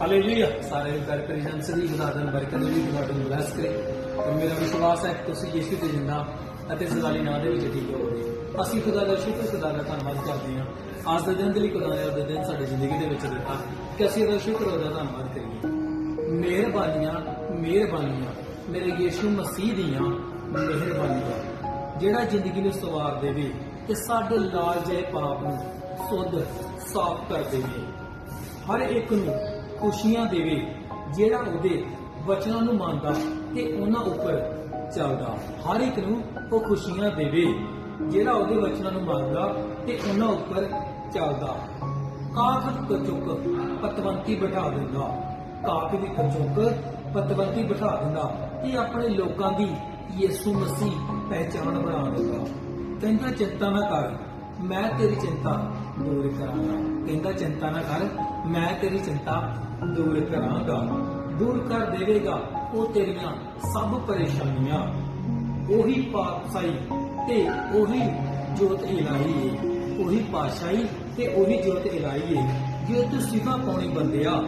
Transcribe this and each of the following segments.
Hallelujah ਸਾਰੇ ਕਰ presence ਦੀ ਖੁਦਾ ਦਾ ਬਰਕਤ ਦੀ ਖੁਦਾ ਨੂੰ ਬਲੈਸ ਕਰੇ ਔਰ ਮੇਰਾ ਵਿਸ਼ਵਾਸ ਹੈ ਕਿ ਤੁਸੀਂ ਯਿਸੂ ਦੇ ਜਿੰਦਾ ਅਤੇ ਸਦਾਲੀ ਨਾਂ ਦੇ ਵਿੱਚ ਠੀਕ ਹੋਵੋਗੇ। ਅਸੀਂ ਖੁਦਾ ਦਾ ਸ਼ੁਕਰ, ਖੁਦਾ ਦਾ ਧੰਨਵਾਦ ਕਰਦੇ ਹਾਂ। ਅੱਜ ਦੇ ਦਿਨ ਦੇ ਲਈ ਖੁਦਾ ਨੇ ਉਹਦੇ ਦਿਨ ਸਾਡੀ ਜ਼ਿੰਦਗੀ ਦੇ ਵਿੱਚ ਦਿੱਤਾ ਕਿ ਅਸੀਂ ਉਹਦਾ ਸ਼ੁਕਰ, ਉਹਦਾ ਧੰਨਵਾਦ ਕਰੀਏ। ਮਿਹਰਬਾਨੀਆਂ ਮਿਹਰਬਾਨੀਆਂ। ਮੇਰੇ ਯਿਸੂ ਮਸੀਹ ਦੀਆਂ ਮਿਹਰਬਾਨੀਆਂ। ਜਿਹੜਾ ਜ਼ਿੰਦਗੀ ਨੂੰ ਸਵਾਰ ਦੇਵੇ ਤੇ ਸਾਡੇ ਲਾਲ ਜਿਹੇ ਪਾਪ ਨੂੰ ਸੁੱਧ, ਸਾਫ਼ ਕਰ ਦੇਵੇ। ਹਰ ਇੱਕ ਨੂੰ ਖੁਸ਼ੀਆਂ ਦੇਵੇ, ਜਿਹੜਾ ਉਹਦੇ ਵਚਨਾਂ ਨੂੰ ਮੰਨਦਾ ਤੇ ਉਹਨਾਂ ਉੱਪਰ ਚੱਲਦਾ। ਹਰ ਇੱਕ ਨੂੰ ਉਹ ਖੁਸ਼ੀਆਂ ਦੇਵੇ, ਜਿਹੜਾ ਉਹਦੇ ਵਚਨਾਂ ਨੂੰ ਮੰਨਦਾ ਤੇ ਉਹਨਾਂ ਉੱਪਰ ਚੱਲਦਾ। ਕਾਖ ਕਚੁੱਕ ਪਤਵੰਤੀ ਬਿਠਾ ਦਿੰਦਾ। ਕਾਖ ਦੀ ਕਚੁੱਕ ਪਤਵੰਤੀ ਬਿਠਾ ਦਿੰਦਾ ਤੇ ਆਪਣੇ ਲੋਕਾਂ ਦੀ ਯਿਸੂ ਮਸੀਹ ਪਹਿਚਾਣ ਬਣਾ ਦਿੰਦਾ। ਕਹਿੰਦਾ ਚਿੰਤਾ ਨਾ ਕਰ, ਮੈਂ ਤੇਰੀ ਚਿੰਤਾ ਦੂਰ ਕਰਾਂਗਾ। ਕਹਿੰਦਾ, ਚਿੰਤਾ ਨਾ ਕਰ, ਮੈਂ ਤੇਰੀ ਚਿੰਤਾ ਦੂਰ ਕਰਾਂਗਾ। ਦੂਰ ਕਰ ਦੇਵੇਗਾ ਉਹ ਤੇਰੀਆਂ ਸਭ ਪਰੇਸ਼ਾਨੀਆਂ। ਉਹੀ ਪਾਤਸ਼ਾਹੀ ਤੇ ਉਹੀ ਜੋਤ ਇਲਾਹੀ ਹੈ ਉਹੀ ਪਾਤਸ਼ਾਹੀ ਤੇ ਉਹੀ ਜੋਤ ਇਲਾਹੀ ਹੈ ਜੇ ਤੂੰ ਸਿਫਾ ਪਾਉਣੀ ਬੰਦਿਆ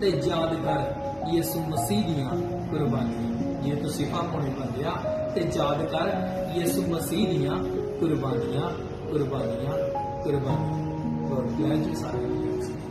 ਤੇ ਯਾਦ ਕਰ ਯਿਸੂ ਮਸੀਹ ਦੀਆਂ ਕੁਰਬਾਨੀਆਂ। ਜੇ ਤੂੰ ਸਿਫਾ ਪਾਉਣੀ ਬੰਦਿਆ ਤੇ ਯਾਦ ਕਰ ਯਿਸੂ ਮਸੀਹ ਦੀਆਂ ਕੁਰਬਾਨੀਆਂ ਕੁਰਬਾਨੀਆਂ ਕੁਰਬਾਨੀਆਂ। 我年纪大了